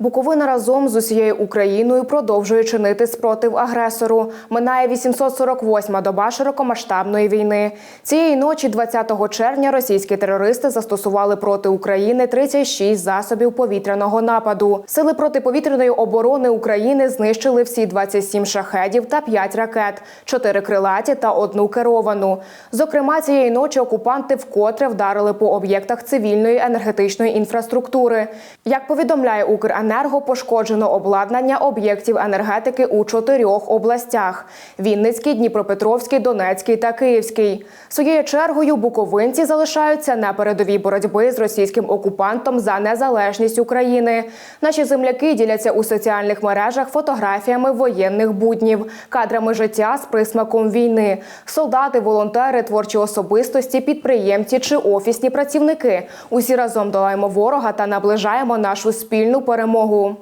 Буковина разом з усією Україною продовжує чинити спротив агресору. Минає 848-ма доба широкомасштабної війни. Цієї ночі, 20 червня, російські терористи застосували проти України 36 засобів повітряного нападу. Сили протиповітряної оборони України знищили всі 27 шахедів та 5 ракет, 4 крилаті та одну керовану. Зокрема, цієї ночі окупанти вкотре вдарили по об'єктах цивільної енергетичної інфраструктури. Як повідомляє Укренерго, пошкоджено обладнання об'єктів енергетики у чотирьох областях: Вінницький, Дніпропетровський, Донецький та Київський. Своєю чергою буковинці залишаються на передовій боротьби з російським окупантом за незалежність України. Наші земляки діляться у соціальних мережах фотографіями воєнних буднів, кадрами життя з присмаком війни. Солдати, волонтери, творчі особистості, підприємці чи офісні працівники. Усі разом долаємо ворога та наближаємо нашу спільну перемогу.